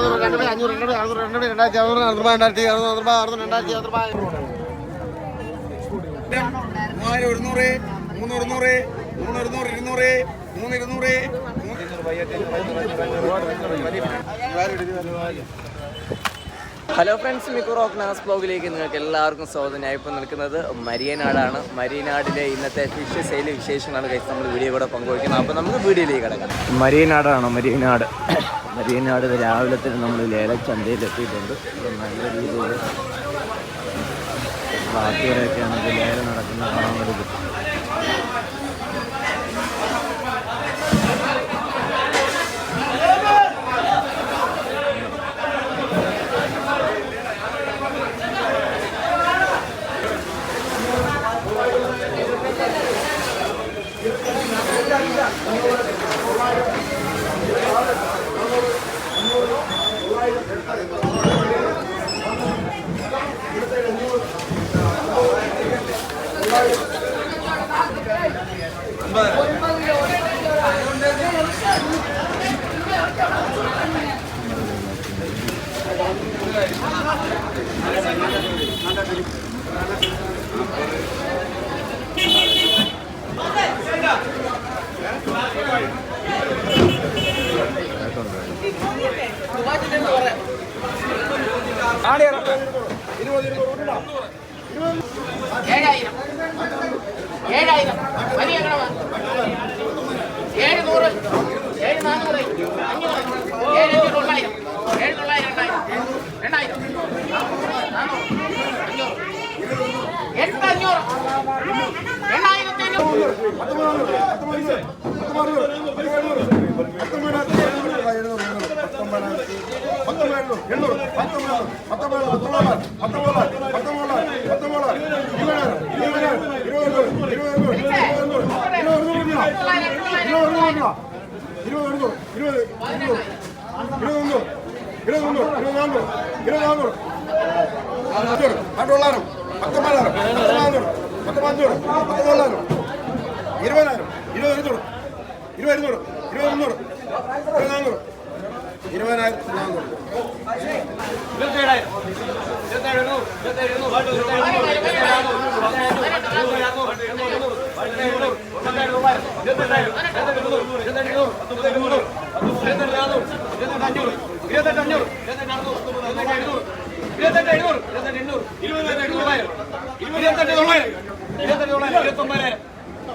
നാനൂറ് രണ്ട് അഞ്ഞൂറ് രണ്ട് അറുന്നൂറ് രണ്ട് രണ്ടായിരത്തി അറുന്നൂറ് അറുന്നൂറ് രണ്ടായിരത്തി അറുന്നൂറ് അറുന്നൂറ് അറുന്നൂറ് രണ്ടായിരത്തി അറുന്നൂറ് മൂവായിരം ഒരുന്നൂറ് മൂന്ന് ഒരുന്നൂറ് മൂന്ന് ഒരുന്നൂറ് ഇരുന്നൂറ് മൂന്ന് ഇരുന്നൂറ് ഹലോ ഫ്രണ്ട്സ് മിക്കു റോക്ക് നാസ് ബ്ലോഗിലേക്ക് നിങ്ങൾക്ക് എല്ലാവർക്കും സ്വാഗതം. ഞാൻ ഇപ്പോൾ നിൽക്കുന്നത് മരിയനാടാണ്. മരിയനാടിലെ ഇന്നത്തെ ഫിഷ് സെയിൽ വിശേഷങ്ങളാണ്. കഴിച്ച് നമ്മൾ വീഡിയോ കൂടെ പങ്കുവയ്ക്കുന്നത്. അപ്പോൾ നമുക്ക് വീഡിയോയിലേക്ക് കിടക്കാം. മരിയനാടാണ് മരിയനാട്. മരിയനാട് രാവിലെ തന്നെ നമ്മൾ ലേലച്ചന്തയിൽ എത്തിയിട്ടുണ്ട് നല്ല രീതിയിൽ ബാക്കിവരെയൊക്കെയാണ് ഇത് ലേലം നടക്കുന്ന കാണാൻ വേണ്ടി പറ്റും ഏഴായിരം. ഏഴായിരം. വലിയ ഏഴ് നൂറ്. ഏഴ് നാനൂറ്. അഞ്ഞൂറ്. ഏഴ് തൊള്ളായിരം. ഏഴ് തൊള്ളായിരം രണ്ടായിരം. രണ്ടായിരം. നാനൂറ്. അഞ്ഞൂറ്. എട്ട് അഞ്ഞൂറ്. എണ്ണായിരത്തി അഞ്ഞൂറ് పంతొమ్మిది ఎన్నూరు పంతొమ్మిది పంతొమ్మిది పంతొమ్మిది పంతొమ్మిది పంతొమ్మిది ఇరవై ఇరవై ఇరవై ఇరవై ఇరవై ఇరవై రెండు ఇరవై రెండు ఇరవై రెండు ఇరవై నాలుగు ఇరవై నాలుగు పంతొమ్మిది పంతొమ్మిది పంతొమ్మిది పంతొమ్మిది ఇరవై నాలుగు ఇరవై ఐదు ఇరవై ఐదు ఇరవై మూడు ఇరవై నాలుగు പത്തൊള്ളായിരം ഇരുപത്തെട്ട് തൊള്ളായിരം ഇരുപത്തെട്ട് തൊള്ളായിരം ഇരുപതിനായിരം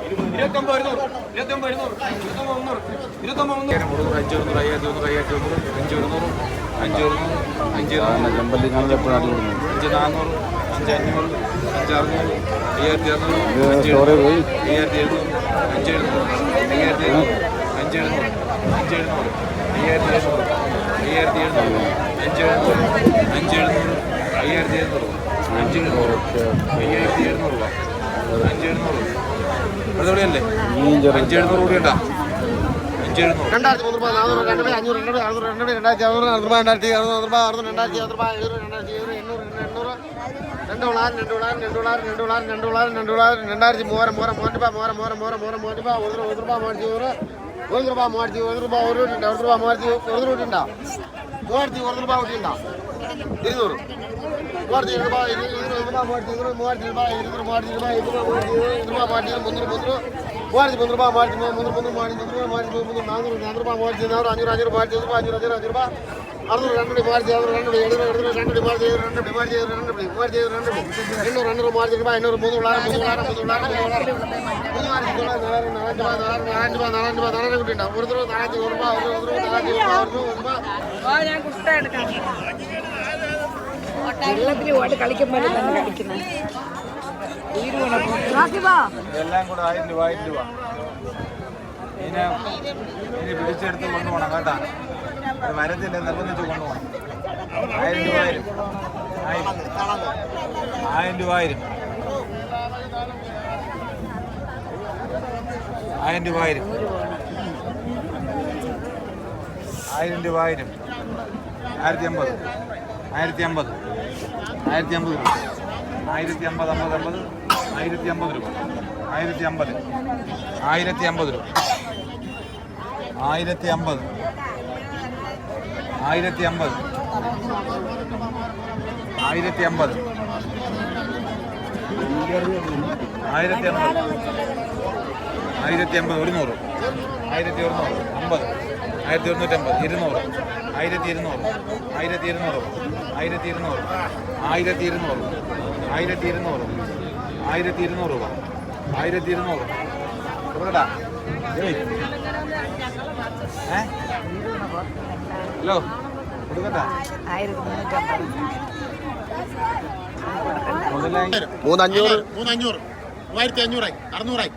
ഇരുപത് ഇരുന്നൂറ് ഇരുപത് ഇരുന്നൂറ് ഇരുപത് ഇരുന്നൂറ് ഇരുപത് നാന്നൂറ് ഇരുപതിനായിരത്തി നാന്നൂറ് അഞ്ച് നാന്നൂറ് അഞ്ച് അഞ്ഞൂറ് അഞ്ച് അറുന്നൂറ് അയ്യായിരത്തി അറുന്നൂറ് അഞ്ച് എഴുന്നൂറ് അയ്യായിരത്തി എഴുന്നൂറ് അഞ്ച് എഴുന്നൂറ് അഞ്ച് എഴുന്നൂറ് അഞ്ച് അയ്യായിരത്തി എഴുന്നൂറ് അഞ്ച് എഴുന്നൂറ് അഞ്ച് എഴുന്നൂറ് അയ്യായിരത്തി എഴുന്നൂറ് അഞ്ച് എഴുന്നൂറ് അയ്യായിരത്തി എഴുന്നൂറ് രൂപ രൂപ ഇരുന്നൂറ് രൂപ മൂവായിരത്തി ഇരുന്നൂറ് മൂവായിരത്തി രൂപ ഇരുന്നൂറ് മൂവായിരത്തി രൂപ ഇരുന്നൂറ് മൂവായിരത്തി രൂപ മൂവായിരത്തി മുന്നൂറ് മുന്നൂറ് മൂവായിരത്തി മുന്നൂറ് രൂപ മൂവായിരത്തി മുന്നൂറ് മുന്നൂറ് മൂവായിരത്തി മുന്നൂറ് മൂവായിരത്തി മുന്നൂറ് നാനൂറ് നാനൂറ് രൂപ മൂവായിരത്തി നാനൂറ് അഞ്ഞൂറ് അഞ്ഞൂറ് മൂവായിരത്തി രൂപ അഞ്ഞൂറ് അഞ്ഞൂറ് അഞ്ഞൂറ് രൂപ അറുന്നൂറ് രണ്ട് മൂവായിരത്തി അറുന്നൂറ് രണ്ട് എഴുന്നൂറ് എഴുന്നൂറ് രണ്ട് മൂവായിരത്തി രണ്ട് മൂവായിരത്തി രണ്ട് മൂവായിരത്തി രണ്ട് എണ്ണൂറ് എണ്ണൂറ് മൂവായിരത്തി രൂപ എണ്ണൂറ് മൂന്ന് ഉള്ളാരം മൂന്ന് ഉള്ളാരം മൂന്ന് ഉള്ളാരം മൂവായിരത്തി തൊള്ളായിരം നാലായിരം നാലായിരം രൂപ നാലായിരം രൂപ നാലായിരം രൂപ കിട്ടിയിട്ടുണ്ടാവും ഒരു രൂപ നാലായിരത്തി ഒരു രൂപ ഒരു രൂപ നാലായിരത്തി ഒരു രൂപ ഒരു രൂപ ഞാൻ കുട്ട എടുക്കാം വെള്ളത്തിൽ പോയിട്ട് കളിക്കുമ്പോൾ തന്നെ കളിക്കുന്നത്. എല്ലാം കൂടെ ആയിരം രൂപ ആയിരം രൂപ. ഇതിനെ ഇനി പിടിച്ചെടുത്ത് കൊണ്ടുപോകണം കേട്ടാ. ഇത് മരത്തില്ല നിർബന്ധിച്ച് കൊണ്ടുപോകണം. ആയിരം രൂപ ആയിരം. ആയിരം രൂപ ആയിരം. ആയിരം രൂപ ആയിരം. ആയിരം രൂപ ആയിരം. ആയിരത്തി അമ്പത്. ആയിരത്തി അമ്പത്. ആയിരത്തി അമ്പത് രൂപ. ആയിരത്തി അമ്പത് അമ്പത് അമ്പത് ആയിരത്തി അമ്പത് രൂപ. ആയിരത്തി അമ്പത് ആയിരത്തി അമ്പത് രൂപ. ആയിരത്തി അമ്പത് ആയിരത്തി അമ്പത് ആയിരത്തി അമ്പത് ആയിരത്തി അമ്പത് ആയിരത്തി അമ്പത് ഒരുന്നൂറ് ആയിരത്തി ഒരുന്നൂറ് അമ്പത്. ആയിരത്തി ഒരുന്നൂറ്റമ്പത് ഇരുന്നൂറ്. ആയിരത്തി ഇരുന്നൂറ് ആയിരത്തി ഇരുന്നൂറ് ആയിരത്തി ഇരുന്നൂറ് ആയിരത്തി ഇരുന്നൂറ് ആയിരത്തി ഇരുന്നൂറ് ആയിരത്തി ഇരുന്നൂറ് രൂപ. ആയിരത്തി ഇരുന്നൂറ് കൊടുക്കട്ടാ ഏ? ഹലോ? കൊടുക്കട്ടാ ആയിരത്തി മുന്നൂറ്റമ്പത് മുതലായി മൂന്ന് അഞ്ഞൂറ് മൂന്ന് അഞ്ഞൂറ് മൂവായിരത്തി അഞ്ഞൂറായി. അറുന്നൂറായി.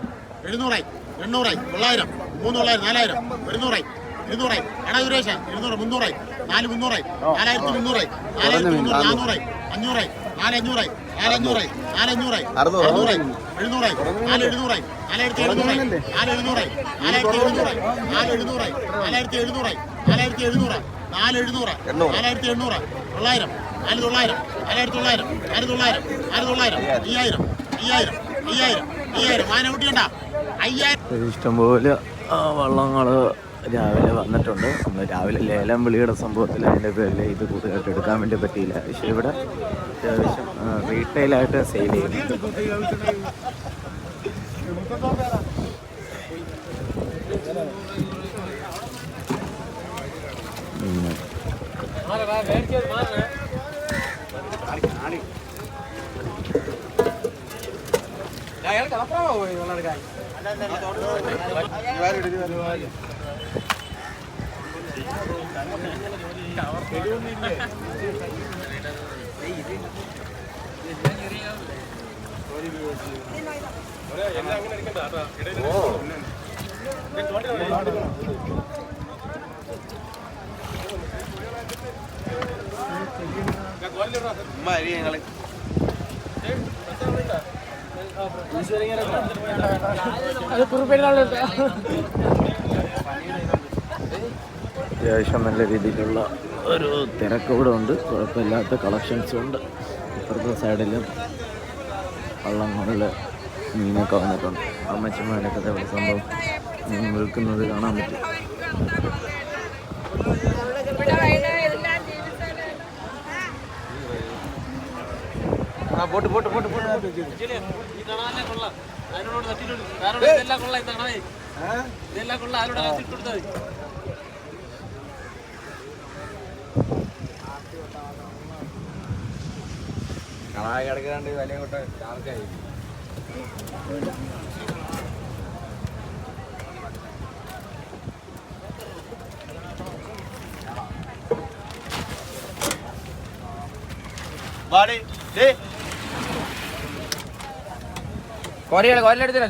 എഴുന്നൂറായി. എണ്ണൂറായി. തൊള്ളായിരം. മൂന്ന് തൊള്ളായിരം. നാലായിരം. ഒരുന്നൂറായി. ഇരുന്നൂറായി എടാ സുരേഷ ഇരുന്നൂറ് മുന്നൂറായി നാല് മുന്നൂറായി നാലായിരത്തി മുന്നൂറായി നാലായിരത്തി മുന്നൂറ് നാനൂറായി അഞ്ഞൂറായി നാല് അഞ്ഞൂറായി നാല് അഞ്ഞൂറായി നാല് അഞ്ഞൂറായി അറുന്നൂറ്. അറുന്നൂറായി എഴുന്നൂറായി നാല് എഴുന്നൂറായി നാലായിരത്തി എഴുന്നൂറായി നാല് എഴുന്നൂറായി നാലായിരത്തി എഴുന്നൂറായി നാല് എഴുന്നൂറായി നാലായിരത്തി എഴുന്നൂറായി നാലായിരത്തി എഴുന്നൂറ് നാല് എഴുന്നൂറ്. നാലായിരത്തി എണ്ണൂറ് തൊള്ളായിരം. നാല് തൊള്ളായിരം. നാലായിരത്തി തൊള്ളായിരം. നാല് തൊള്ളായിരം. നാല് തൊള്ളായിരം. അയ്യായിരം. അയ്യായിരം. അയ്യായിരം. അയ്യായിരം. മാനകുട്ടിയുണ്ടാ അയ്യായിരം. ഇഷ്ടംപോലെ വള്ളങ്ങൾ രാവിലെ വന്നിട്ടുണ്ട്. നമ്മൾ രാവിലെ ലേലം വിളിയുടെ സംഭവത്തിൽ അതിന്റെ പേരിൽ ഇത് കൂടുതലായിട്ട് എടുക്കാൻ വേണ്ടി പറ്റിയില്ല. പക്ഷേ ഇവിടെ അത്യാവശ്യം റീറ്റെയിലായിട്ട് സെയിൽ ചെയ്യുന്നു. ഉം. അത്യാവശ്യം നല്ല രീതിയിലുള്ള ഒരു തിരക്കൂടെ ഉണ്ട്. കുഴപ്പമില്ലാത്ത കളക്ഷൻസും ഉണ്ട്. ഇപ്പുറത്തെ സൈഡിലും വള്ളങ്ങളിൽ മീനൊക്കെ വന്നിട്ടുണ്ട്. അമ്മച്ചന്മാരൊക്കെ ഇവിടെ സംഭവം മീൻ വിൽക്കുന്നത് കാണാൻ പറ്റും. ആ പോട്ട് പോട്ട് പോട്ട് പോട്ട് കളായി കിടക്കാണ്ട് വില കൊണ്ട് ആൾക്കായി കോരികളെ കോരിലെടുത്തില്ല